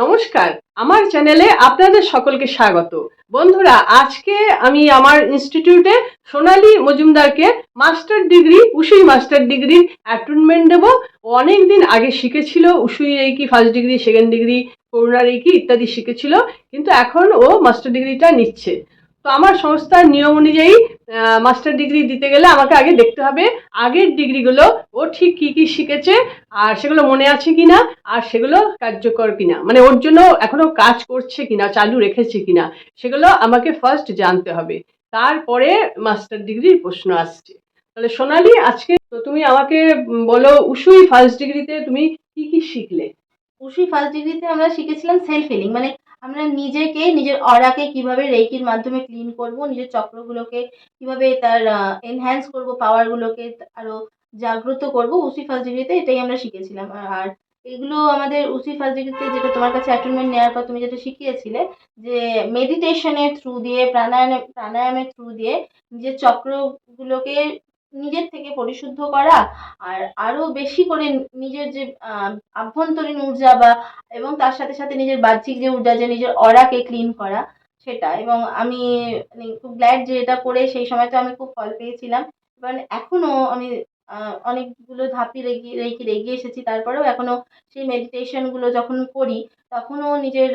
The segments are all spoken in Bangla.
নমস্কার, আমার চ্যানেলে আপনাদের সকলকে স্বাগত। বন্ধুরা, আজকে আমি আমার ইনস্টিটিউটে সোনালি মজুমদারকে মাস্টার ডিগ্রি উসুই মাস্টার ডিগ্রির অ্যাটুনমেন্ট দেবো। অনেক দিন আগে শিখেছিল Usui reiki first degree second degree Karuna reiki ইত্যাদি শিখেছিল, কিন্তু এখন ও মাস্টার ডিগ্রিটা নিচ্ছে। তো আমার সংস্থার নিয়ম অনুযায়ী মাস্টার ডিগ্রি দিতে গেলে আমাকে আগে দেখতে হবে, আগের ডিগ্রিগুলো ও ঠিক কি কি শিখেছে, আর সেগুলো মনে আছে কিনা, আর সেগুলো কার্যকর কিনা মানে ওর জন্য এখনও কাজ করছে কিনা, চালু রেখেছে কিনা, সেগুলো আমাকে ফার্স্ট জানতে হবে। তারপরে মাস্টার ডিগ্রির প্রশ্ন আসছে। তাহলে সোনালি, আজকে তো তুমি আমাকে বলো, উসুই ফার্স্ট ডিগ্রিতে তুমি কি কি শিখলে? উসুই ফার্স্ট ডিগ্রিতে আমরা শিখেছিলাম সেলফ হিলিং মানে আমরা নিজেকে, নিজের অরাকে কীভাবে রেকির মাধ্যমে ক্লিন করব, নিজের চক্রগুলোকে কীভাবে তার এনহ্যান্স করব পাওয়ারগুলোকে আরও জাগ্রত করব, উসি ফার্স্ট ডিগ্রিতে এটাই আমরা শিখেছিলাম। আর এগুলো আমাদের উসি ফার্স্ট ডিগ্রিতে যেটা তোমার কাছে অ্যাটেনমেন্ট নেওয়ার পর তুমি যেটা শিখিয়েছিলে, যে মেডিটেশনের থ্রু দিয়ে, প্রাণায়ামে, প্রাণায়ামের থ্রু দিয়ে নিজের চক্রগুলোকে নিজের থেকে পরিশুদ্ধ করা আর আরও বেশি করে নিজের যে আভ্যন্তরীণ ঊর্জা বা, এবং তার সাথে সাথে নিজের বাহ্যিক যে ঊর্জা, যে নিজের অরাকে ক্লিন করা, সেটা। এবং আমি মানে খুব গ্ল্যাড যে এটা করে সেই সময় তো আমি খুব ফল পেয়েছিলাম। এবং এখনও আমি অনেকগুলো ধাপি রেগি, রেখে এগিয়ে এসেছি। তারপরেও এখনও সেই মেডিটেশনগুলো যখন করি, তখনও নিজের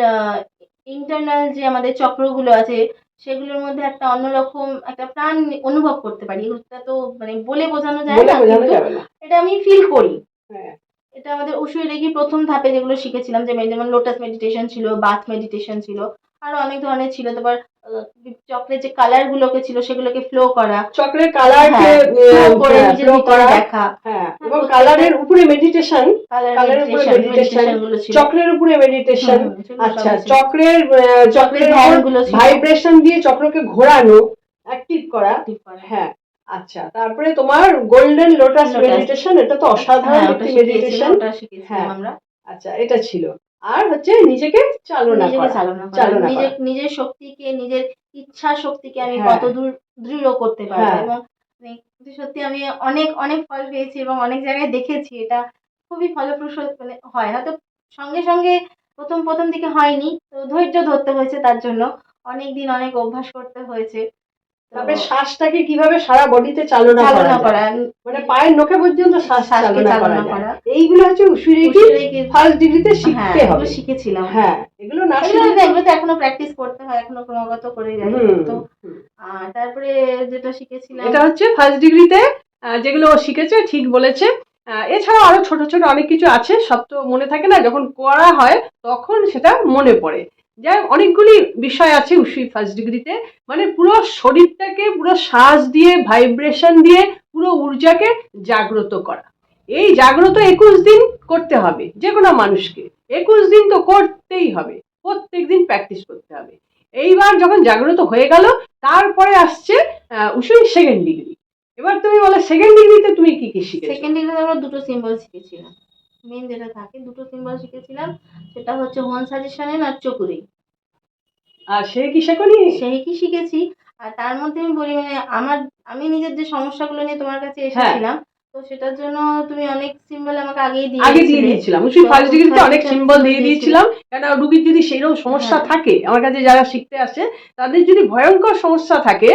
ইন্টারনাল যে আমাদের চক্রগুলো আছে সেগুলোর মধ্যে একটা অন্যরকম একটা প্রাণ অনুভব করতে পারি। এটা তো মানে বলে বোঝানো যায় না কিন্তু এটা আমি ফিল করি। হ্যাঁ। এটা আমাদের উসুই রেগি প্রথম ধাপে যেগুলো শিখেছিলাম যে যেমন লোটাস মেডিটেশন ছিল বাথ মেডিটেশন ছিল আরও অনেক ধরনের ছিল। তারপর চকলেট যে কালার গুলোকে ছিল সেগুলোকে ফ্লো করা। চক্রের কালারকে হ্যাঁ, করে নিজের ভিতরে দেখা। হ্যাঁ এবং কালারের উপরে মেডিটেশন কালার কালারের উপরে মেডিটেশন চক্রের উপরে মেডিটেশন আচ্ছা। চক্রের চক্রের ভাইব্রেশন দিয়ে চক্রকে ঘোরানো অ্যাক্টিভ করা। হ্যাঁ আচ্ছা তারপরে তোমার গোল্ডেন লোটাস মেডিটেশন এটা তো অসাধারণ হ্যাঁ, মেডিটেশন হ্যাঁ, আমরা। আচ্ছা এটা ছিল। আর হচ্ছে নিজেকে চালনা নিজের নিজের শক্তিকে নিজের ইচ্ছা শক্তিকে আমি হ্যাঁ। কত দূর দৃঢ় করতে পারব হ্যাঁ। এবং সত্যি আমি অনেক অনেক ফল পেয়েছি এবং অনেক জায়গায় দেখেছি। এটা খুবই ফলপ্রসূ মানে হয়। হয়তো সঙ্গে সঙ্গে প্রথম প্রথম দিকে হয়নি। তো ধৈর্য ধরতে হয়েছে তার জন্য। অনেক দিন অনেক অভ্যাস করতে হয়েছে। তারপরে শ্বাসটাকে কীভাবে সারা বডিতে চালনা করা মানে পায়ের নখে পর্যন্ত শ্বাস চালনা করা এইগুলো হচ্ছে উসুরেকি ফার্স্ট ডিগ্রিতে হ্যাঁ শিখতে হবে। শিখেছিলাম। হ্যাঁ এগুলো না শিখলে এগুলো তো এখনও প্র্যাকটিস করতে হয় এখনও ক্রমাগত করে যাই। তো আর তারপরে যেটা শিখেছিলাম এটা হচ্ছে ফার্স্ট ডিগ্রিতে যেগুলো ও শিখেছে ঠিক বলেছে। এছাড়াও আরও ছোট ছোট অনেক কিছু আছে। সব তো মনে থাকে না যখন করা হয় তখন সেটা মনে পড়ে। যাই অনেকগুলি বিষয় আছে উসুই ফার্স্ট ডিগ্রিতে মানে পুরো শরীরটাকে, পুরো শ্বাস দিয়ে ভাইব্রেশন দিয়ে, পুরো ঊর্জাকে জাগ্রত করা। এই জাগ্রত একুশ দিন করতে হবে, যে কোনো মানুষকে। একুশ দিন তো করতেই হবে, প্রত্যেক দিন প্র্যাকটিস করতে হবে। এইবার যখন জাগ্রত হয়ে গেল, তারপরে আসছে উসুই সেকেন্ড ডিগ্রি এবার তুমি বলো সেকেন্ড ডিগ্রিতে তুমি কি কি শিখেছো? সেকেন্ড ডিগ্রিতে আমরা দুটো সিম্বল শিখেছিলাম। মেন যেটা থাকে, দুটো সিম্বল শিখেছিলাম, সেটা হচ্ছে হোন সাজেশনের আর চকুরি আর সে কি শেখনি সেই কি শিখেছি আর তার মধ্যে আমি বলি মানে আমার আমি নিজের যে সমস্যাগুলো নিয়ে তোমার কাছে হ্যাঁ। এসেছিলাম তো সেটার জন্য তুমি অনেক সিম্বল আমাকে আগেই দিয়ে আগে দিয়ে দিয়েছিলে। দিয়েছিলাম উসুই তো ফার্স্ট ডিগ্রিতে অনেক সিম্বল দিয়ে দিয়েছিলাম কেন রুগীর যদি সেইরকম সমস্যা হ্যাঁ। থাকে আমার কাছে যারা শিখতে আসে তাদের যদি ভয়ঙ্কর সমস্যা থাকে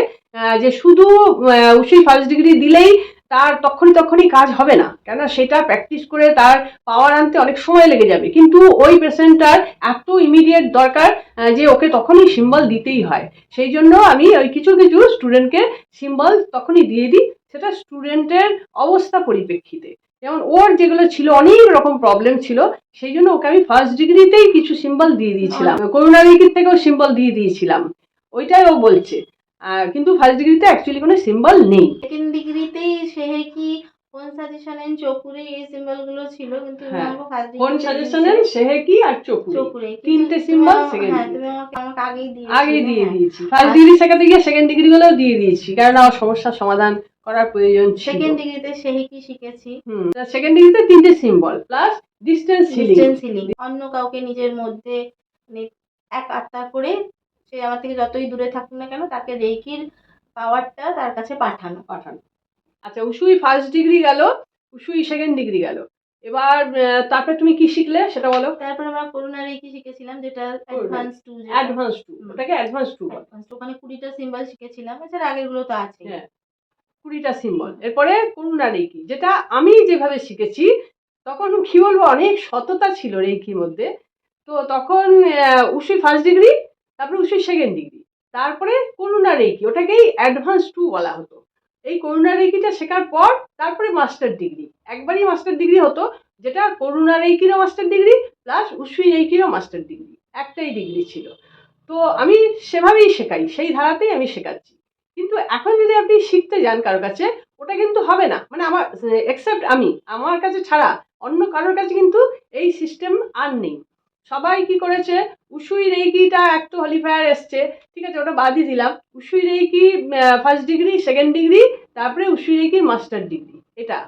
যে শুধু আহ, উসুই ফার্স্ট ডিগ্রি দিলেই তার তখনই তখনই কাজ হবে না। কেন সেটা প্র্যাকটিস করে তার পাওয়ার আনতে অনেক সময় লেগে যাবে। কিন্তু ওই পেশেন্টটার এত ইমিডিয়েট দরকার যে ওকে তখনই সিম্বল দিতেই হয়। সেই জন্য আমি ওই কিছু কিছু স্টুডেন্টকে সিম্বল তখনই দিয়ে দিই। সেটা স্টুডেন্টের অবস্থা পরিপ্রেক্ষিতে। যেমন ওর যেগুলো ছিল অনেক রকম প্রবলেম ছিল সেই জন্য ওকে আমি ফার্স্ট ডিগ্রিতেই কিছু সিম্বল দিয়ে দিয়েছিলাম। করোনা উইকের থেকেও সিম্বল দিয়ে দিয়েছিলাম। ওইটাই ও বলছে। কিন্তু ফার্স্ট ডিগ্রিতে অ্যাকচুয়ালি কোনো সিম্বল নেই। সেকেন্ড ডিগ্রিতেই সে কি হোন সাজেশনের চকুরে এই সিম্বলগুলো ছিল? কিন্তু হ্যাঁ। কোন সাজেশনের আর চকুরি। চকুরে। তিনটে তুমি- second হ্যাঁ তুমি আমাকে আমাকে আগেই দিয়ে আগে দিয়ে দিয়েছি। ফার্স্ট ডিগ্রি শেখাতে গিয়ে সেকেন্ড ডিগ্রি গুলোও দিয়ে দিয়েছি কারণ আমার সমস্যার সমাধান করার প্রয়োজন ছিল। সেকেন্ড ডিগ্রিতে সেই কি শিখেছি? হুম সেকেন্ড ডিগ্রিতে তিনটে symbol plus distance healing distance healing অন্য কাউকে নিজের মধ্যে মানে এক আত্মা করে সে আমার থেকে যতই দূরে থাকুক না কেন তাকে রেকির পাওয়ারটা তার কাছে পাঠানো পাঠানো। আচ্ছা উসুই ফার্স্ট ডিগ্রি গেল উসুই সেকেন্ড ডিগ্রি গেল। এবার তারপরে তুমি কি শিখলে সেটা বলো? তারপর আমরা করোনা রেকি শিখেছিলাম যেটা অ্যাডভান্স টু অ্যাডভান্স টু ওটাকে অ্যাডভান্স টু বল। ওখানে কুড়িটা সিম্বল শিখেছিলাম এছাড়া আগেরগুলো তো আছে। হ্যাঁ কুড়িটা সিম্বল এরপরে করুণা রেকি যেটা আমি যেভাবে শিখেছি তখন কি বলব অনেক সততা ছিল রেকির মধ্যে। তো তখন উসি ফার্স্ট ডিগ্রি তারপরে উসি সেকেন্ড ডিগ্রি। তারপরে করুণা রেকি ওটাকেই অ্যাডভান্স টু বলা হতো। এই করুণা রেকিটা শেখার পর তারপরে মাস্টার ডিগ্রি একবারই মাস্টার ডিগ্রি হতো, যেটা করুণা রেকিরও মাস্টার ডিগ্রি প্লাস উসুই রেকিরও মাস্টার ডিগ্রি একটাই ডিগ্রি ছিল। তো আমি সেভাবেই শেখাই, সেই ধারাতেই আমি শেখাচ্ছি। কিন্তু এখন যদি আপনি শিখতে যান কারোর কাছে, ওটা কিন্তু হবে না। মানে আমার এক্সেপ্ট আমি, আমার কাছে ছাড়া অন্য কারোর কাছে কিন্তু এই সিস্টেম আর নেই। সবাই কি করেছে? উসুই রেইকিটা একটা হলিফায়ার এসছে, ঠিক আছে, ওটা বাদই দিলাম। Usui reiki first degree second degree তারপরে উসুই রেইকির মাস্টার ডিগ্রি এটা।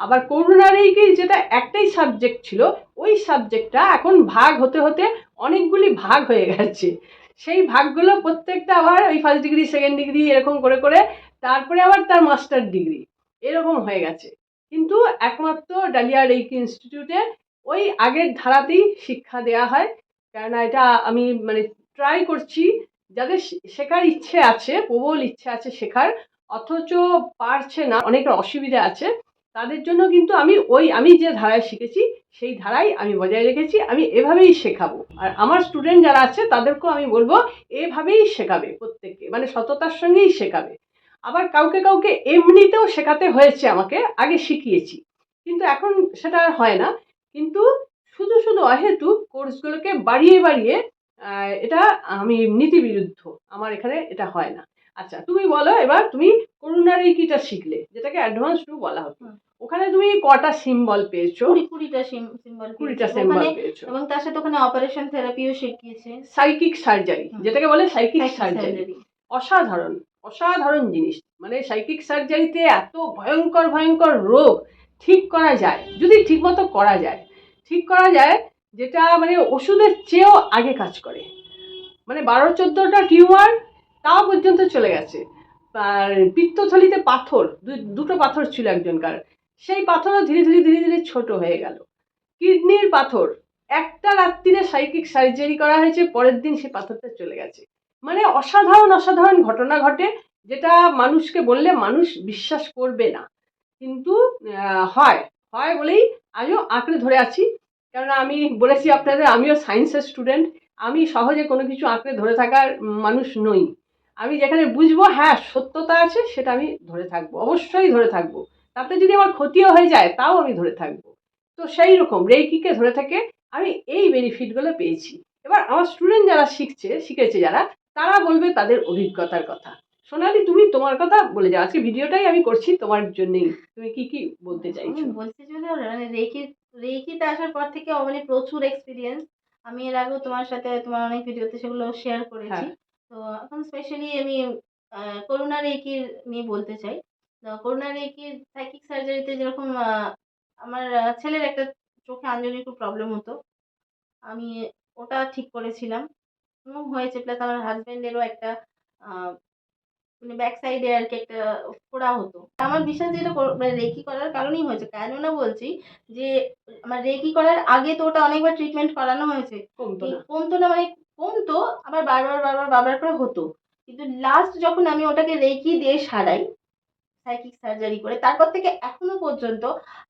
আবার করুণা রেইকির যেটা একটাই সাবজেক্ট ছিল, ওই সাবজেক্টটা এখন ভাগ হতে হতে অনেকগুলি ভাগ হয়ে গেছে। সেই ভাগগুলো প্রত্যেকটা আবার ওই ফার্স্ট ডিগ্রি সেকেন্ড ডিগ্রি এরকম করে করে, তারপরে আবার তার মাস্টার ডিগ্রি এরকম হয়ে গেছে। কিন্তু একমাত্র ডালিয়া রেইকি ইনস্টিটিউটে ওই আগের ধারাতেই শিক্ষা দেওয়া হয়। কেননা এটা আমি মানে ট্রাই করছি যাদের শেখার ইচ্ছে আছে, প্রবল ইচ্ছে আছে শেখার, অথচ পারছে না, অনেকের অসুবিধা আছে। তাদের জন্য কিন্তু আমি ওই, আমি যে ধারায় শিখেছি, সেই ধারাই আমি বজায় রেখেছি, আমি এভাবেই শেখাবো। আর আমার স্টুডেন্ট যারা আছে, তাদেরকেও আমি বলব, এভাবেই শেখাবে প্রত্যেককে মানে সততার সঙ্গেই শেখাবে। আবার কাউকে কাউকে এমনিতেও শেখাতে হয়েছে আমাকে, আগে শিখিয়েছি। কিন্তু এখন সেটা আর হয় না। কিন্তু শুধু শুধু অহেতুক কোর্সগুলোকে বাড়িয়ে বাড়িয়ে এটা আমি নীতি বিরুদ্ধ। আমার এখানে এটা হয় না। আচ্ছা তুমি বলো এবার তুমি করুণারি কিটা শিখলে যেটাকে অ্যাডভান্স টু বলা হতো। ওখানে তুমি কটা সিম্বল পেয়েছ? কুড়িটা সিম্বল কুড়িটা সিম্বল পেয়েছ। এবং তার সাথে ওখানে অপারেশন থেরাপিও শিখিয়েছে। সাইকিক সার্জারি যেটাকে বলে সাইকিক সার্জারি অসাধারণ অসাধারণ জিনিস। মানে সাইকিক সার্জারিতে এত ভয়ঙ্কর ভয়ঙ্কর রোগ ঠিক করা যায়, যদি ঠিকমতো করা যায়। ঠিক করা যায় যেটা মানে ওষুধের চেয়েও আগে কাজ করে। মানে বারো চোদ্দোটা টিউমার তাও পর্যন্ত চলে গেছে। আর পিত্তথলিতে পাথর দুটো পাথর ছিল একজনকার। সেই পাথরও ধীরে ধীরে ধীরে ধীরে ছোট হয়ে গেল। কিডনির পাথর, একটা রাত্রিরে সাইকিক সার্জারি করা হয়েছে, পরের দিন সেই পাথরটা চলে গেছে। মানে অসাধারণ অসাধারণ ঘটনা ঘটে, যেটা মানুষকে বললে মানুষ বিশ্বাস করবে না। কিন্তু হয়। হয় বলেই আমিও আঁকড়ে ধরে আছি। কারণ আমি বলেছি আপনাদের, আমিও সায়েন্সের স্টুডেন্ট। আমি সহজে কোনো কিছু আঁকড়ে ধরে থাকার মানুষ নই। আমি যেখানে বুঝব হ্যাঁ সত্যতা আছে, সেটা আমি ধরে থাকব, অবশ্যই ধরে থাকব। তাতে যদি আমার ক্ষতিও হয়ে যায়, তাও আমি ধরে থাকব। তো সেই রকম রেইকিকে ধরে থেকে আমি এই বেনিফিটগুলো পেয়েছি। এবার আমার স্টুডেন্ট যারা শিখছে, শিখেছে যারা, তারা বলবে তাদের অভিজ্ঞতার কথা। সোনালি তুমি তোমার কথা বলে যাও। আজকে ভিডিওটাই আমি করছি তোমার জন্যই। তুমি কি কি বলতে চাইছো? বলতে চাই মানে রেকি রেকিতে আসার পর থেকে মানে প্রচুর এক্সপিরিয়েন্স আমি এর আগেও তোমার সাথে তোমার অনেক ভিডিওতে সেগুলো শেয়ার করেছি। হ্যাঁ। তো এখন স্পেশালি আমি করোনা রেকির নিয়ে বলতে চাই। করোনা রেকির সাইকিক সার্জারিতে যেরকম আমার ছেলের একটা চোখে আঞ্জলির খুব প্রবলেম হতো। আমি ওটা ঠিক করেছিলাম। হয়েছে প্লাস আমার হাজব্যান্ডেরও একটা মানে ব্যাক সাইডে আর কি একটা ফোড়া হতো। আমার বিশ্বাস যে এটা মানে রেকি করার কারণেই হয়েছে। কেননা বলছি যে আমার রেকি করার আগে তো ওটা অনেকবার ট্রিটমেন্ট করানো হয়েছে। কমতো না। কমতো না মানে কমতো আবার বারবার বারবার বারবার করে হতো। কিন্তু লাস্ট যখন আমি ওটাকে রেকি দিয়ে সারাই সাইকিক সার্জারি করে তারপর থেকে এখনও পর্যন্ত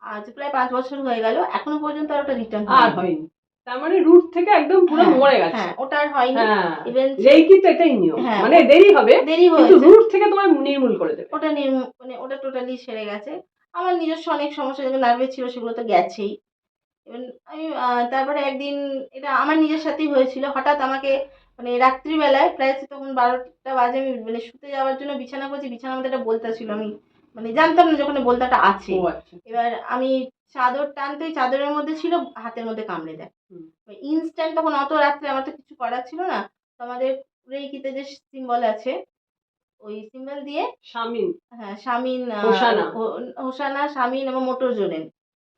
আজ প্রায় পাঁচ বছর হয়ে গেল এখনও পর্যন্ত আর ওটা রিটার্ন আর হয়নি। তার মানে রুট থেকে একদম পুরো মরে গেছে। হ্যাঁ ওটা আর হয়নি হ্যাঁ ইভেন রেইকি তো এটাই নিয়ম। হ্যাঁ। মানে দেরি হবে দেরি কিন্তু রুট থেকে তোমার নির্মূল করে দেবে। ওটা নির্মূ মানে ওটা টোটালি সেরে গেছে। আমার নিজস্ব অনেক সমস্যা যেগুলো নার্ভের ছিল সেগুলো তো গেছেই। এবং আমি তারপরে একদিন এটা আমার নিজের সাথেই হয়েছিল। হঠাৎ আমাকে মানে রাত্রিবেলায় প্রায় তখন বারোটা বাজে আমি মানে শুতে যাওয়ার জন্য বিছানা করছি বিছানার মধ্যে একটা বলতা ছিল। আমি মানে জানতাম না যখন বলতাটা আছে। আচ্ছা। এবার আমি চাদর টানতে চাদরের মধ্যে ছিল হাতের মধ্যে কামড়ে দেয়। ইনস্ট্যান্ট তখন অত রাত্রে আমার তো কিছু করার ছিল না। তো আমাদের রেইকিতে যে সিম্বল আছে ওই সিম্বল দিয়ে স্বামীন হ্যাঁ শামিন হোসানা। হোসানা শামিন এবং মোটর জোনেন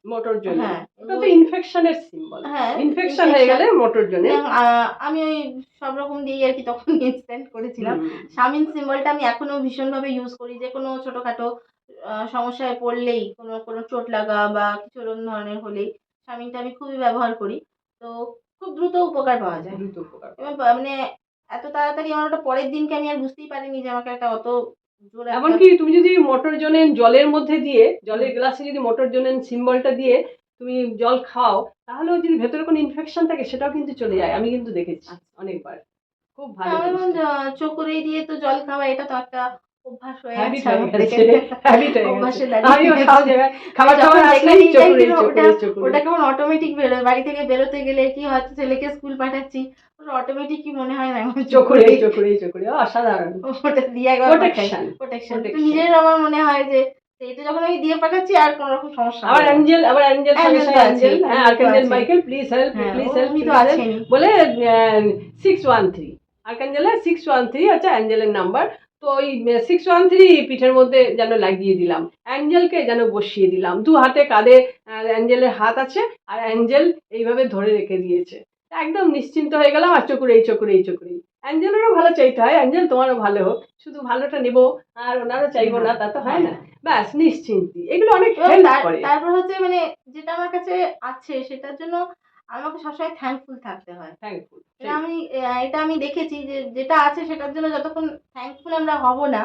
মোটর জন্য হ্যাঁ ওটা তো ইনফেকশনের সিম্বল হ্যাঁ ইনফেকশন হয়ে গেলে মোটর এবং, আহ, আমি ওই সব রকম দিয়েই আর কি তখন ইনস্ট্যান্ট করেছিলাম। শামিন সিম্বলটা আমি এখনও ভীষণভাবে ইউজ করি। যে কোনো ছোটোখাটো সমস্যায় পড়লেই কোনো কোনো চোট লাগা বা কিছু ওরকম ধরনের হলেই শামিনটা আমি খুবই ব্যবহার করি। তো খুব দ্রুত উপকার পাওয়া যায়। দ্রুত উপকার মানে এত তাড়াতাড়ি আমার ওটা পরের দিনকে আমি আর বুঝতেই পারিনি যে আমাকে একটা অত জোরে এমনকি তুমি যদি মোটর জোনেন জলের মধ্যে দিয়ে জলের গ্লাসে যদি মোটর জোনেন সিম্বলটা দিয়ে তুমি জল খাও তাহলেও যদি ভেতরে কোনো ইনফেকশন থাকে সেটাও কিন্তু চলে যায়। আমি কিন্তু দেখেছি অনেকবার। খুব ভালো আমার যেমন আহ, দিয়ে তো জল খাওয়া এটা তো একটা অভ্যাস হয়ে গেছে। ওটা- কেমন অটোমেটিক বেরোয় বাড়ি থেকে বেরোতে গেলে কি হয়তো ছেলেকে স্কুল পাঠাচ্ছি অটোমেটিক কি মনে হয় না আমার চকুরে। চকুরে চকুরে অসাধারণ। ওটা দিয়ে একবার প্রোটেকশন প্রোটেকশন নিজের আমার মনে হয় যে এটা যখন আমি দিয়ে পাঠাচ্ছি আর কোনো রকম সমস্যা আবার অ্যাঞ্জেল আবার অ্যাঞ্জেল অ্যাঞ্জেল হ্যাঁ Angel তো আর্কাঞ্জেল আছেই। Michael please help please help উনি তো প্লিজ বলে সিক্স ওয়ান থ্রি আর্কাঞ্জেলের সিক্স ওয়ান থ্রি হচ্ছে অ্যাঞ্জেলের নাম্বার তো ওই সিক্স ওয়ান থ্রি পিঠের মধ্যে যেন লাগিয়ে দিলাম। অ্যাঞ্জেলকে যেন বসিয়ে দিলাম। দু হাতে কাঁধে অ্যাঞ্জেলের হাত আছে আর অ্যাঞ্জেল এইভাবে ধরে রেখে দিয়েছে। একদম নিশ্চিন্ত হয়ে গেলাম আর চকুরে এই চকুরে এই চকুরে অ্যাঞ্জেলেরও ভালো চাইতে হয় অ্যাঞ্জেল তোমারও ভালো হোক। শুধু ভালোটা নেব আর ওনারও চাইব না তা তো হয় না। ব্যাস নিশ্চিন্তি। এগুলো অনেক তারপর হচ্ছে মানে যেটা আমার কাছে আছে সেটার জন্য আমাকে সবসময় থ্যাঙ্কফুল থাকতে হয়। থ্যাঙ্কফুল আমি এটা আমি দেখেছি যে যেটা আছে সেটার জন্য যতক্ষণ থ্যাঙ্কফুল আমরা হব না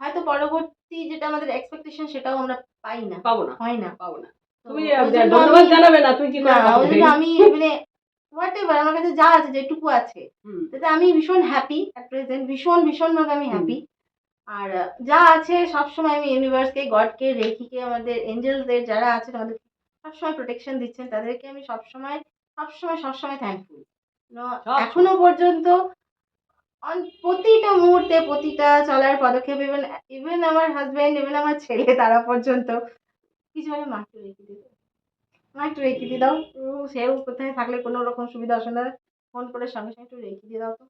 হয়তো পরবর্তী যেটা আমাদের এক্সপেকটেশন সেটাও আমরা পাই না। পাবো না হয় না। পাবো না। তুমি ধন্যবাদ জানাবে না তুই কি আমি মানে হোয়াট এভার আমার কাছে যা আছে যেটুকু আছে। তাতে আমি ভীষণ হ্যাপি অ্যাট প্রেজেন্ট ভীষণ ভীষণভাবে আমি হ্যাপি আর যা আছে সবসময় আমি ইউনিভার্সকে গডকে রেখিকে আমাদের এঞ্জেলসদের যারা আছেন আমাদের সবসময় প্রোটেকশন দিচ্ছেন তাদেরকে আমি সবসময় সবসময় সবসময় থ্যাঙ্কফুল। এখনও পর্যন্ত অন- প্রতিটা মুহূর্তে প্রতিটা চলার পদক্ষেপ ইভেন ইভেন আমার হাজব্যান্ড ইভেন আমার ছেলে তারা পর্যন্ত কিছু মানে মা একটু রেখে দিতে মা একটু রেখে দিয়ে দাও। সেও কোথায় থাকলে কোনো রকম সুবিধা অসুবিধা ফোন করে সঙ্গে সঙ্গে একটু রেখে দিয়ে দাও তো।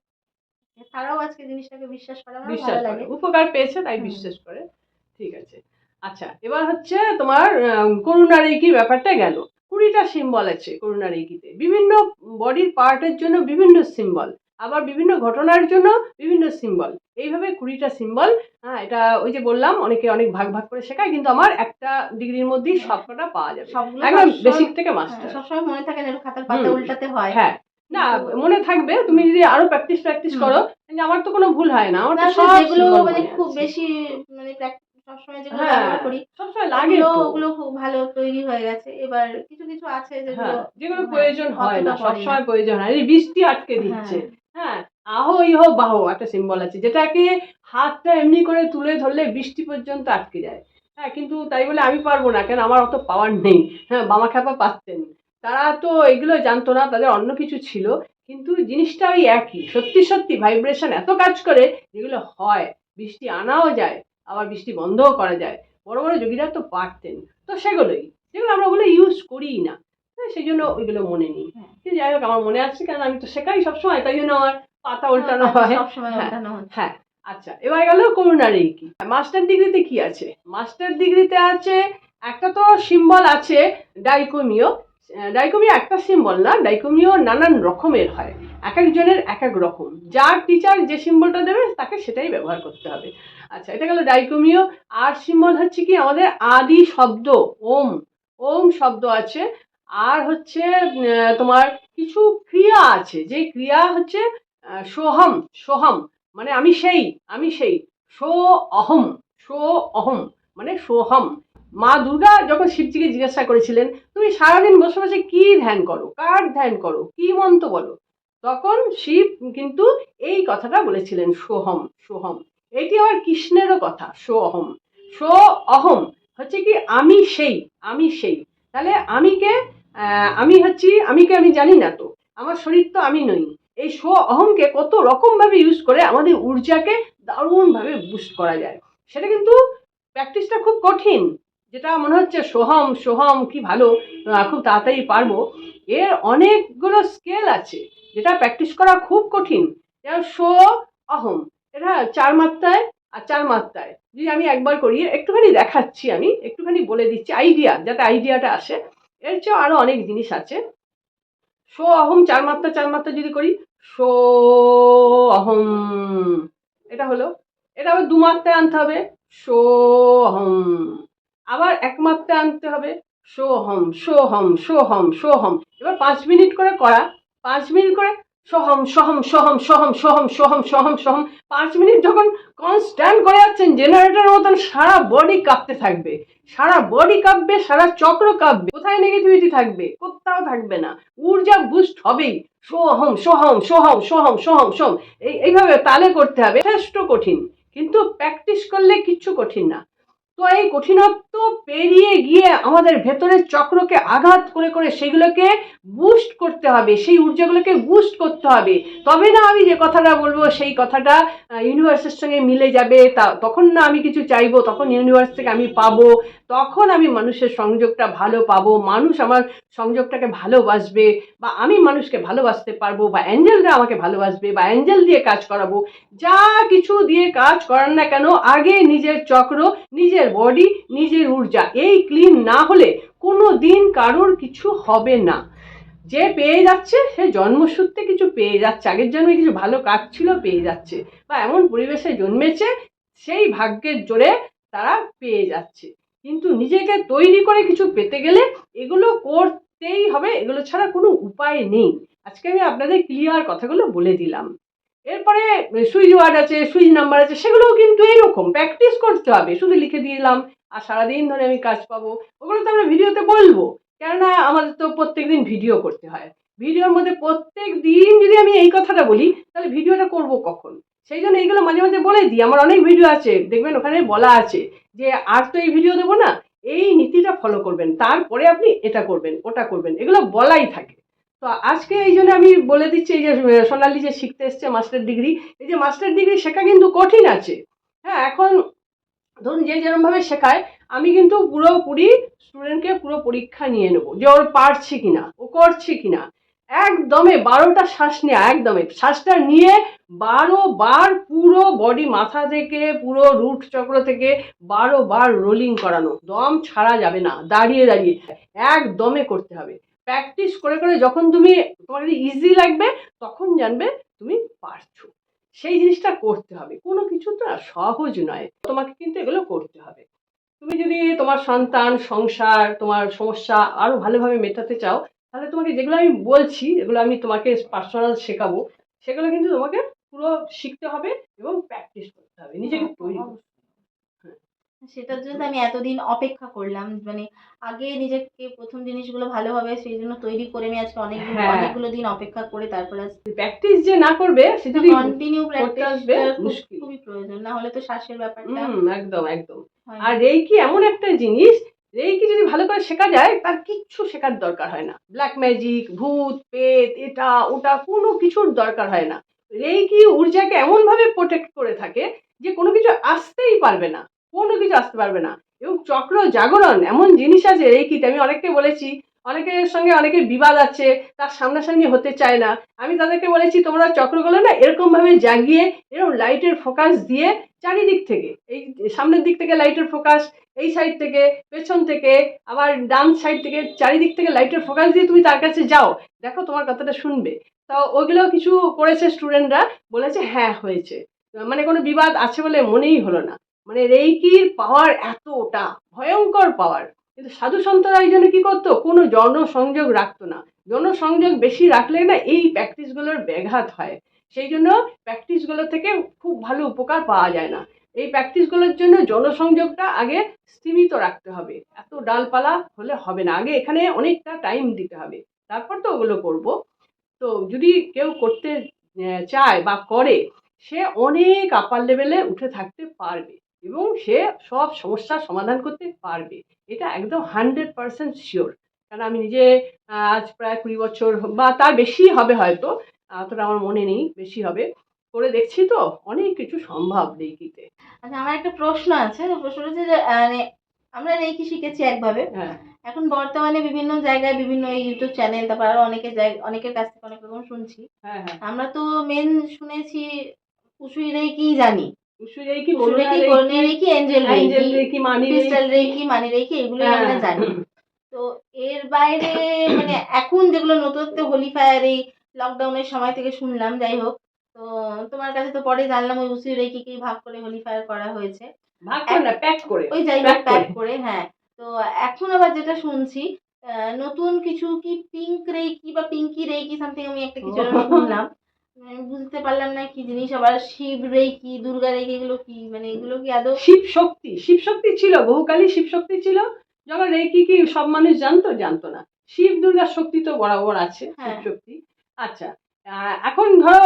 তারাও আজকে জিনিসটাকে বিশ্বাস করে আমার বিশ্বাস লাগে। উপকার পেয়েছে তাই বিশ্বাস করে। ঠিক আছে। আচ্ছা এবার হচ্ছে তোমার আহ, করুণা রেকি ব্যাপারটা গেল। কুড়িটা সিম্বল আছে করুণা রেকিতে বিভিন্ন বডির পার্টের জন্য বিভিন্ন সিম্বল আবার বিভিন্ন ঘটনার জন্য বিভিন্ন সিম্বল এইভাবে কুড়িটা সিম্বল হ্যাঁ এটা ওই যে বললাম অনেকে অনেক ভাগ ভাগ করে শেখায় কিন্তু আমার একটা ডিগ্রির মধ্যেই সবকটা পাওয়া যাবে। সবগুলো একদম বেসিক থেকে হ্যাঁ, মাস্টার সবসময় মনে থাকে না একটু খাতার পাতা উল্টাতে হয়। হ্যাঁ। না মনে থাকবে তুমি যদি আরও প্র্যাকটিস প্র্যাকটিস করো আমার তো কোনো ভুল হয় না আমার তো আসলে সব যেগুলো মানে খুব বেশি মানে সবসময় যেগুলো হ্যাঁ ব্যবহার করি। সবসময় লাগে ওগুলো খুব ভালো তৈরি হয়ে গেছে। এবার কিছু কিছু আছে যেগুলো হ্যাঁ যেগুলো হ্যাঁ, প্রয়োজন হয় না। সবসময় প্রয়োজন হয়। এই বৃষ্টি আটকে দিচ্ছে। হ্যাঁ। হ্যাঁ আহো ইহো বাহো একটা সিম্বল আছে। যেটাকে হাতটা এমনি করে তুলে ধরলে বৃষ্টি পর্যন্ত আটকে যায়। হ্যাঁ কিন্তু তাই বলে আমি পারব না কেন আমার অত পাওয়ার নেই। হ্যাঁ বামা খ্যাপা পাচ্ছেন। তারা তো এগুলো জানতো না তাদের অন্য কিছু ছিল। কিন্তু জিনিসটা ওই একই। সত্যি সত্যি ভাইব্রেশন এত কাজ করে যেগুলো হয়। বৃষ্টি আনাও যায়। আবার বৃষ্টি বন্ধও করা যায়। বড় বড় যোগীরা তো পারতেন। তো সেগুলোই। যেগুলো আমরা ওগুলো ইউজ করিই না। হ্যাঁ, সেই জন্য ওইগুলো মনে নেই। হ্যাঁ। কিন্তু যাই হোক আমার মনে আছে কারণ আমি তো শেখাই সবসময় তাই জন্য আমার পাতা উল্টানো হ্যাঁ, হয়। হ্যাঁ। আচ্ছা এবার গেল করুণা রেকি মাস্টার ডিগ্রিতে কি আছে? মাস্টার ডিগ্রিতে আছে একটা তো সিম্বল আছে ডাইকোমিও। ডাইকোমিও একটা সিম্বল না ডাইকোমিও নানান রকমের হয়। এক একজনের এক এক রকম। যার টিচার যে সিম্বলটা দেবে তাকে সেটাই ব্যবহার করতে হবে। আচ্ছা এটা গেল ডাইকোমিও। আর সিম্বল হচ্ছে কি? আমাদের আদি শব্দ, ওম। ওম শব্দ আছে। আর হচ্ছে তোমার কিছু ক্রিয়া আছে। যে ক্রিয়া হচ্ছে সোহম সোহম। মানে আমি সেই আমি সেই। সো অহম সো অহম। মানে সোহম। মা দুর্গা যখন শিবজিকে জিজ্ঞাসা করেছিলেন, তুমি সারাদিন বসে বসে কি ধ্যান করো? কার ধ্যান করো? কি মন্ত্র বলো? তখন শিব কিন্তু এই কথাটা বলেছিলেন, সোহম সোহম। এটি আবার কৃষ্ণেরও কথা সো অহম। সো অহম হচ্ছে কি, আমি সেই আমি সেই। তাহলে আমিকে আমি হচ্ছি, আমিকে আমি জানি না তো। আমার শরীর তো আমি নই। এই স্ব অহংকে কত রকমভাবে ইউজ করে আমাদের ঊর্জাকে দারুণভাবে বুস্ট করা যায়। সেটা কিন্তু প্র্যাকটিসটা খুব কঠিন। যেটা মনে হচ্ছে সোহম সোহম, কি ভালো খুব তাড়াতাড়ি পারব। এর অনেকগুলো স্কেল আছে, যেটা প্র্যাকটিস করা খুব কঠিন। যেমন সো অহম। এটা চার মাত্রায় আর চার মাত্রায়। যদি আমি একবার করি একটুখানি দেখাচ্ছি আমি, একটুখানি বলে দিচ্ছি আইডিয়া যাতে আইডিয়াটা আসে। এর চেয়েও আরও অনেক জিনিস আছে। সো অহম চার মাত্রা চার মাত্রা যদি করি, সো অহম। এটা হলো, এটা আবার দু মাত্রায় আনতে হবে সোহম আবার এক মাত্রা আনতে হবে সোহম সোহম সোহম সোহম এবার পাঁচ মিনিট করে করা, পাঁচ মিনিট করে সহম সহম সহম সহম সহম সহম সহম সহম পাঁচ মিনিট যখন কনস্ট্যান্ট করে যাচ্ছেন জেনারেটর মতন সারা বডি কাঁপতে থাকবে সারা বডি কাঁপবে সারা চক্র কাঁপবে কোথায় নেগেটিভিটি থাকবে কোথাও থাকবে না ঊর্জা বুস্ট হবেই সোহম সোহম সোহম সোহম সোহম সোহম এই এইভাবে তালে করতে হবে যথেষ্ট কঠিন কিন্তু প্র্যাকটিস করলে কিচ্ছু কঠিন না তো এই কঠিনত্ব পেরিয়ে গিয়ে আমাদের ভেতরের চক্রকে আঘাত করে করে সেগুলোকে বুস্ট করতে হবে, সেই ঊর্জাগুলোকে বুস্ট করতে হবে। তবে না আমি যে কথাটা বলব, সেই কথাটা ইউনিভার্সের সঙ্গে মিলে যাবে, তা তখন না আমি কিছু চাইব, তখন ইউনিভার্স থেকে আমি পাবো, তখন আমি মানুষের সংযোগটা ভালো পাবো, মানুষ আমার সংযোগটাকে ভালোবাসবে, বা আমি মানুষকে ভালোবাসতে পারব, বা অ্যাঞ্জেলরা আমাকে ভালোবাসবে, বা অ্যাঞ্জেল দিয়ে কাজ করাবো। যা কিছু দিয়ে কাজ করার না কেন, আগে নিজের চক্র, নিজের বডি নিজের ঊর্জা এই ক্লিন না হলে কোনো দিন কারোর কিছু হবে না। যে পেয়ে যাচ্ছে, সে জন্মসূত্রে কিছু পেয়ে যাচ্ছে। আগের জন্মে কিছু ভালো কাজ ছিল, পেয়ে যাচ্ছে। বা এমন পরিবেশে জন্মেছে, সেই ভাগ্যের জোরে তারা পেয়ে যাচ্ছে। কিন্তু নিজেকে তৈরি করে কিছু পেতে গেলে এগুলো করতেই হবে, এগুলো ছাড়া কোনো উপায় নেই। আজকে আমি আপনাদের ক্লিয়ার কথাগুলো বলে দিলাম। এরপরে সুইচ ওয়ার্ড আছে সুইচ নাম্বার আছে, সেগুলোও কিন্তু এইরকম প্র্যাকটিস করতে হবে। শুধু লিখে দিলাম, আর সারাদিন ধরে আমি কাজ পাবো, ওগুলো তো আমরা ভিডিওতে বলব। কেননা আমাদের তো প্রত্যেক দিন ভিডিও করতে হয়। ভিডিওর মধ্যে প্রত্যেক দিন যদি আমি এই কথাটা বলি, তাহলে ভিডিওটা করব কখন? সেই জন্য এইগুলো মাঝে মাঝে বলে দিই। আমার অনেক ভিডিও আছে, দেখবেন ওখানে বলা আছে যে, আর তো এই ভিডিও দেবো না, এই নীতিটা ফলো করবেন, তারপরে আপনি এটা করবেন, ওটা করবেন, এগুলো বলাই থাকে। তো আজকে এই জন্য আমি বলে দিচ্ছি, এই যে সোনালি যে শিখতে এসছে মাস্টার ডিগ্রি এই যে মাস্টার ডিগ্রি শেখা কিন্তু কঠিন আছে। হ্যাঁ এখন ধরুন যে যেরমভাবে শেখায়, আমি কিন্তু পুরোপুরি স্টুডেন্টকে পুরো পরীক্ষা নিয়ে নেব, যে ওর পারছে কিনা, ও করছে কিনা। একদমে বারোটা শ্বাস নেওয়া একদমে। শ্বাসটা নিয়ে বারো বার পুরো বডি মাথা থেকে, পুরো রুট চক্র থেকে বারো বার রোলিং করানো। দম ছাড়া যাবে না, দাঁড়িয়ে দাঁড়িয়ে। একদমে করতে হবে। প্র্যাকটিস করে করে যখন তুমি তোমার ইজি লাগবে, তখন জানবে তুমি পারছ। সেই জিনিসটা করতে হবে। কোনো কিছু তো সহজ নয়। তোমাকে কিন্তু এগুলো করতে হবে। তুমি যদি তোমার সন্তান, সংসার, তোমার সমস্যা আরও ভালোভাবে মেটাতে চাও, তাহলে তোমাকে যেগুলো আমি বলছি এগুলো আমি তোমাকে পার্সোনাল শেখাবো, সেগুলো কিন্তু তোমাকে পুরো শিখতে হবে এবং প্র্যাকটিস করতে হবে। নিজেকে তৈরি। সেটার জন্য আমি এতদিন অপেক্ষা করলাম। মানে আগে নিজেকে প্রথম জিনিসগুলো ভালোভাবে সেই জন্য তৈরি করে আমি আজকে অনেক হ্যাঁ। অনেকগুলো দিন অপেক্ষা করে তারপরে প্র্যাকটিস যে না করবে সে যদি কন্টিনিউ প্র্যাকটিস। খুবই প্রয়োজন। না হলে তো শ্বাসের ব্যাপারটা একদম একদম। আর। রেইকি এমন একটা জিনিস রেইকি যদি ভালো করে শেখা যায় তার কিচ্ছু শেখার দরকার হয় না। ব্ল্যাক ম্যাজিক ভূত পেত এটা ওটা কোনো কিছুর দরকার হয় না। রেইকি ঊর্জাকে এমনভাবে প্রোটেক্ট করে থাকে যে কোনো কিছু আসতেই পারবে না। কোনো কিছু আসতে পারবে না। এবং চক্র জাগরণ এমন জিনিস আছে রেইকিতে আমি অনেককে বলেছি, অনেকের সঙ্গে অনেকের বিবাদ আছে, তার সামনাসামনি হতে চায় না। আমি তাদেরকে বলেছি, তোমরা চক্রগুলো না এরকমভাবে জাগিয়ে, এরকম লাইটের ফোকাস দিয়ে চারিদিক থেকে, এই সামনের দিক থেকে লাইটের ফোকাস, এই সাইড থেকে, পেছন থেকে, আবার ডান সাইড থেকে চারিদিক থেকে লাইটের ফোকাস দিয়ে তুমি তার কাছে যাও। দেখো তোমার কথাটা শুনবে। তো ওইগুলো কিছু করেছে স্টুডেন্টরা বলেছে হ্যাঁ হয়েছে। মানে কোনো বিবাদ আছে বলে মনেই হলো না। মানে রেইকির পাওয়ার এতটা, ভয়ঙ্কর পাওয়ার কিন্তু সাধু সন্তরা এই জন্য কি করতো? কোনো জনসংযোগ রাখতো না। জনসংযোগ বেশি রাখলে না এই প্র্যাকটিসগুলোর ব্যাঘাত হয়। সেই জন্য প্র্যাকটিসগুলো থেকে খুব ভালো উপকার পাওয়া যায় না। এই প্র্যাকটিসগুলোর জন্য জনসংযোগটা আগে সীমিত রাখতে হবে। এত ডালপালা হলে হবে না। আগে এখানে অনেকটা টাইম দিতে হবে। তারপর তো ওগুলো করব। তো যদি কেউ করতে চায় বা করে, সে অনেক আপার লেভেলে উঠে থাকতে পারবে। এবং সে সব সমস্যার সমাধান করতে পারবে। এটা একদম হান্ড্রেড পারসেন্ট শিওর। কারণ আমি নিজে আজ প্রায় কুড়ি বছর বা তার বেশি হবে হয়তো অতটা আমার মনে নেই বেশি হবে। করে দেখছি তো অনেক কিছু সম্ভব রেইকিতে আচ্ছা আমার একটা প্রশ্ন আছে। তো প্রশ্নটা হচ্ছে যে মানে আমরা রেকি শিখেছি একভাবে। হ্যাঁ। এখন বর্তমানে বিভিন্ন জায়গায় বিভিন্ন ইউটিউব চ্যানেল তারপর আরও অনেকের জায়গা অনেকের কাছ থেকে অনেক রকম শুনছি। হ্যাঁ হ্যাঁ। আমরা তো মেন শুনেছি উসুই রেকি জানি। এঞ্জেল ক্রিস্টাল মানি। আমরা জানি। তো এর বাইরে মানে এখন যেগুলো নতুনত্ব হোলিফায়ার এই লকডাউনের সময় থেকে শুনলাম যাই হোক। তো তোমার কাছে তো পরে জানলাম ওই উসি রেকিকেই ভাগ করে হোলিফায়ার করা হয়েছে। ভাগ করে না প্যাক করে ওই যাই হোক প্যাক করে। হ্যাঁ। তো এখন আবার যেটা শুনছি নতুন কিছু কি পিঙ্ক রেকি বা পিঙ্কি রেকি সামথিং আমি একটা কিছু শুনলাম। আমি বুঝতে পারলাম না কি জিনিস আবার শিব রে কি দুর্গা রেকি এগুলো কি? মানে এগুলো কি আদৌ শিব শক্তি শিব শক্তি ছিল বহুকালই শিব শক্তি ছিল। যখন রেকি কি কি সব মানুষ জানতো? জানতো না। শিব দুর্গার শক্তি তো বরাবর আছে শিব হ্যাঁ। শক্তি। আচ্ছা এখন ধরো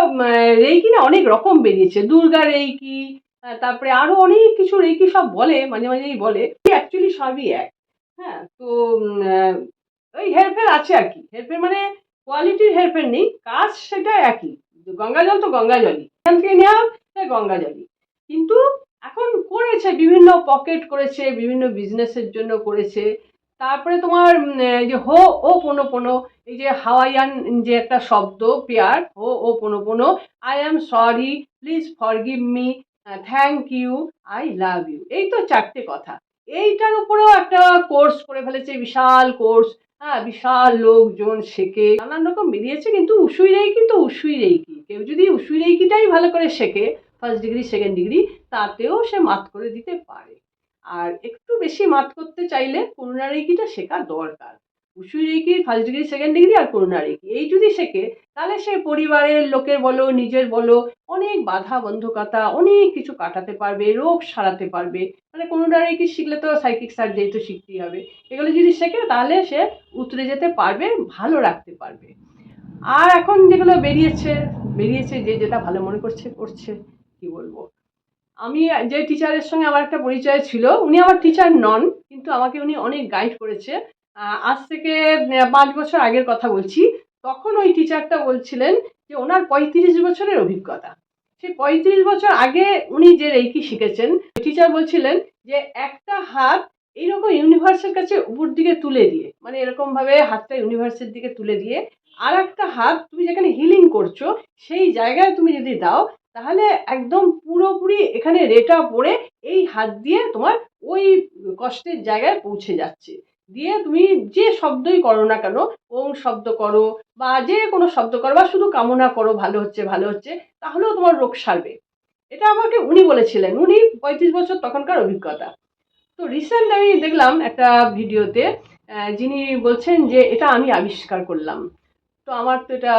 রেকি না অনেক রকম বেরিয়েছে। দুর্গা রেকি তারপরে আরও অনেক কিছু রেকি সব বলে মাঝে মাঝেই বলে। অ্যাকচুয়ালি সবই এক। হ্যাঁ তো ওই হেরফের আছে আর কি। হেরফের মানে কোয়ালিটির হেরফের নেই কাজ সেটা একই। গঙ্গা জল তো গঙ্গা জলই। এখান থেকে নেওয়া হয় গঙ্গা জলই। কিন্তু এখন করেছে, বিভিন্ন পকেট করেছে, বিভিন্ন বিজনেসের জন্য করেছে। তারপরে তোমার যে হো, ও পোনো পোনো, এই যে হাওয়াইয়ান যে একটা শব্দ, pair, ho'oponopono I am sorry please forgive me thank you I love you এই তো চারটে কথা। এইটার উপরেও একটা কোর্স করে ফেলেছে, বিশাল কোর্স হ্যাঁ বিশাল লোকজন, শেখে। নানান রকম বেরিয়েছে, কিন্তু উসুই রেইকি তো উসুই রেইকি। কেউ যদি উসুই রেইকিটাই ভালো করে শেখে ফার্স্ট ডিগ্রি সেকেন্ড ডিগ্রি তাতেও সে মাত করে দিতে পারে। আর একটু বেশি মাত করতে চাইলে করুণা রেকিটা শেখা দরকার। Usui reiki first degree, second degree আর করুণা রেকি এই যদি শেখে, তাহলে সে পরিবারের লোকের বলো, নিজের বলো, অনেক বাধা, বন্ধকতা, অনেক কিছু কাটাতে পারবে, রোগ সারাতে পারবে। মানে করুণা রেকি শিখলে তো সাইকিক সার্জারি তো শিখতেই হবে। এগুলো যদি শেখে, তাহলে সে উতরে যেতে পারবে, ভালো রাখতে পারবে। আর এখন যেগুলো বেরিয়েছে বেরিয়েছে যে যেটা ভালো মনে করছে করছে, কি বলব? আমি যে টিচারের সঙ্গে আমার একটা পরিচয় ছিল, উনি আমার টিচার নন, কিন্তু আমাকে উনি অনেক গাইড করেছে। আজ থেকে পাঁচ বছর আগের কথা বলছি। তখন ওই টিচারটা বলছিলেন যে, ওনার পঁয়ত্রিশ বছরের অভিজ্ঞতা। সেই পঁয়ত্রিশ বছর আগে উনি যে রেকি শিখেছেন টিচার বলছিলেন যে, একটা হাত এইরকম ইউনিভার্সের কাছে উপর দিকে তুলে দিয়ে মানে এরকমভাবে হাতটা ইউনিভার্সের দিকে তুলে দিয়ে আর একটা হাত তুমি যেখানে হিলিং করছ, সেই জায়গায় তুমি যদি দাও, তাহলে একদম পুরোপুরি এখানে রেটা পড়ে এই হাত দিয়ে তোমার ওই কষ্টের জায়গায় পৌঁছে যাচ্ছে। দিয়ে তুমি যে শব্দই করো না কেন ওম শব্দ করো বা যে কোনো শব্দ করো বা শুধু কামনা করো, ভালো হচ্ছে ভালো হচ্ছে, তাহলেও তোমার রোগ সারবে। এটা আমাকে উনি বলেছিলেন। উনি পঁয়ত্রিশ বছর তখনকার অভিজ্ঞতা। তো রিসেন্ট আমি দেখলাম একটা ভিডিওতে যিনি বলছেন যে এটা আমি আবিষ্কার করলাম। তো আমার তো এটা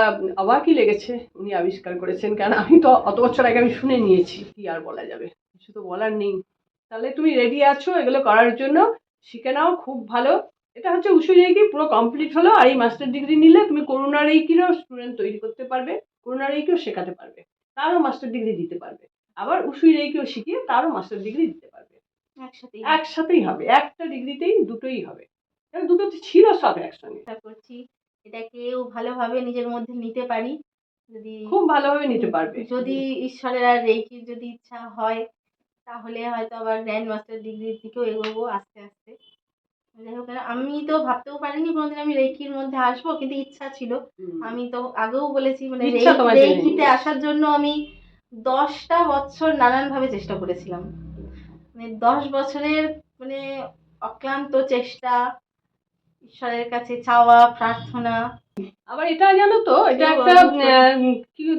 অবাকই লেগেছে উনি আবিষ্কার করেছেন কেন? আমি তো অত বছর আগে আমি শুনে নিয়েছি, কি আর বলা যাবে? কিছু তো বলার নেই। তাহলে তুমি রেডি আছো এগুলো করার জন্য? শিখে নাও খুব ভালো। এটা হচ্ছে উসুই রেকি পুরো কমপ্লিট হলো আর এই মাস্টার ডিগ্রি নিলে তুমি করোনা রেকিরও স্টুডেন্ট তৈরি করতে পারবে করোনা রেকিও শেখাতে পারবে তারও মাস্টার ডিগ্রি দিতে পারবে। আবার উসুই রেকিও শিখিয়ে তারও মাস্টার ডিগ্রি দিতে পারবে। একসাথেই একসাথেই হবে একটা ডিগ্রিতেই দুটোই হবে। দুটো তো ছিল সব একসঙ্গে। করছি এটাকেও ভালোভাবে নিজের মধ্যে নিতে পারি। যদি খুব ভালোভাবে নিতে পারবে। যদি ঈশ্বরের আর রেকির যদি ইচ্ছা হয় তাহলে হয়তো আবার গ্র্যান্ড মাস্টার ডিগ্রির দিকেও এগোবো আস্তে আস্তে। যাই হোক আমি তো ভাবতেও পারিনি কোনোদিন আমি রেকির মধ্যে আসব কিন্তু ইচ্ছা ছিল। আমি তো আগেও বলেছি মানে রেকিতে আসার জন্য আমি দশটা বছর নানানভাবে চেষ্টা করেছিলাম। মানে দশ বছরের মানে অক্লান্ত চেষ্টা ঈশ্বরের কাছে চাওয়া প্রার্থনা। আবার এটা জানো তো এটা একটা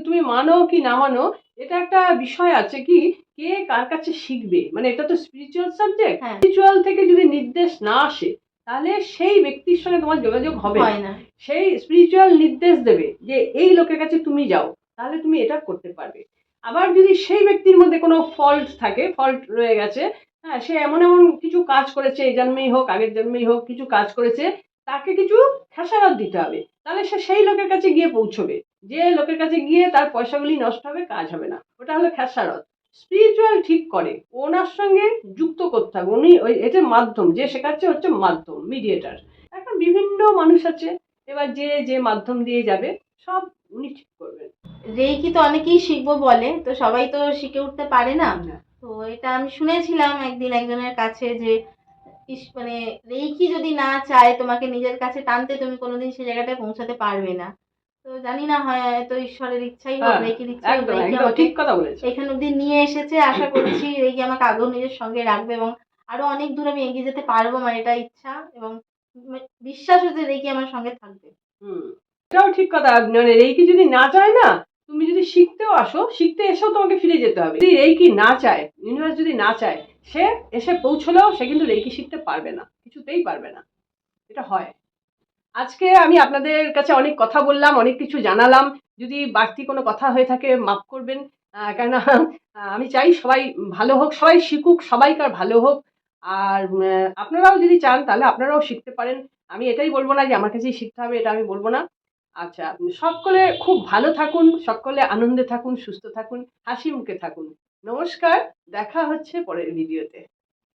তুমি মানো কি না মানো এটা একটা বিষয় আছে কি? কে কার কাছে শিখবে? মানে এটা তো স্পিরিচুয়াল সাবজেক্ট। স্পিরিচুয়াল থেকে যদি নির্দেশ না আসে তাহলে সেই ব্যক্তির সঙ্গে তোমার যোগাযোগ হবে। না। সেই স্পিরিচুয়াল নির্দেশ দেবে যে এই লোকের কাছে তুমি যাও তাহলে তুমি এটা করতে পারবে। আবার যদি সেই ব্যক্তির মধ্যে কোনো ফল্ট থাকে ফল্ট রয়ে গেছে হ্যাঁ সে এমন এমন কিছু কাজ করেছে এই জন্মেই হোক আগের জন্মেই হোক কিছু কাজ করেছে তাকে কিছু খেসারত দিতে হবে। তাহলে সে সেই লোকের কাছে গিয়ে পৌঁছবে। যে লোকের কাছে গিয়ে তার পয়সাগুলি নষ্ট হবে কাজ হবে না। ওটা হলো খেসারত। স্পিরিচুয়াল ঠিক করে ওনার সঙ্গে যুক্ত করতে হবে। উনি ওই এটা মাধ্যম যে শেখাচ্ছে হচ্ছে মাধ্যম মিডিয়েটার এখন বিভিন্ন মানুষ আছে এবার যে যে মাধ্যম দিয়ে যাবে সব উনি ঠিক করবেন। রেকি তো অনেকেই শিখব বলে তো সবাই তো শিখে উঠতে পারে না। তো এটা আমি শুনেছিলাম একদিন একজনের কাছে যে মানে রেইকি যদি না চায় তোমাকে নিজের কাছে টানতে তুমি কোনোদিন সেই জায়গাটায় পৌঁছাতে পারবে না। তো জানি না হয়তো ঈশ্বরের ইচ্ছাই হোক হ্যাঁ, ইচ্ছাই আমাকে ঠিক কথা বলেছে। এখানে অব্দি নিয়ে এসেছে আশা করছি রেকি আমাকে আগেও নিজের সঙ্গে রাখবে এবং আরও অনেক দূর আমি এগিয়ে যেতে পারব মানে এটা ইচ্ছা এবং বিশ্বাস হচ্ছে রেকি আমার সঙ্গে থাকবে। হুম এটাও ঠিক কথা মানে রেকি যদি না চায় না তুমি যদি শিখতেও আসো শিখতে এসেও তোমাকে ফিরে যেতে হবে। যদি রেকি না চায় ইউনিভার্স যদি না চায় সে এসে পৌঁছলেও সে কিন্তু রেকি শিখতে পারবে না কিছুতেই পারবে না। এটা হয়। আজকে আমি আপনাদের কাছে অনেক কথা বললাম, অনেক কিছু জানালাম। যদি বাড়তি কোনো কথা হয়ে থাকে, মাফ করবেন। কেননা আমি চাই সবাই ভালো হোক, সবাই শিখুক, সবাইকার ভালো হোক। আর আপনারাও যদি চান, তাহলে আপনারাও শিখতে পারেন। আমি এটাই বলব না যে আমার কাছেই শিখতে হবে, এটা আমি বলব না। আচ্ছা সকলে খুব ভালো থাকুন, সকলে আনন্দে থাকুন, সুস্থ থাকুন, হাসি মুখে থাকুন। নমস্কার, দেখা হচ্ছে পরের ভিডিওতে।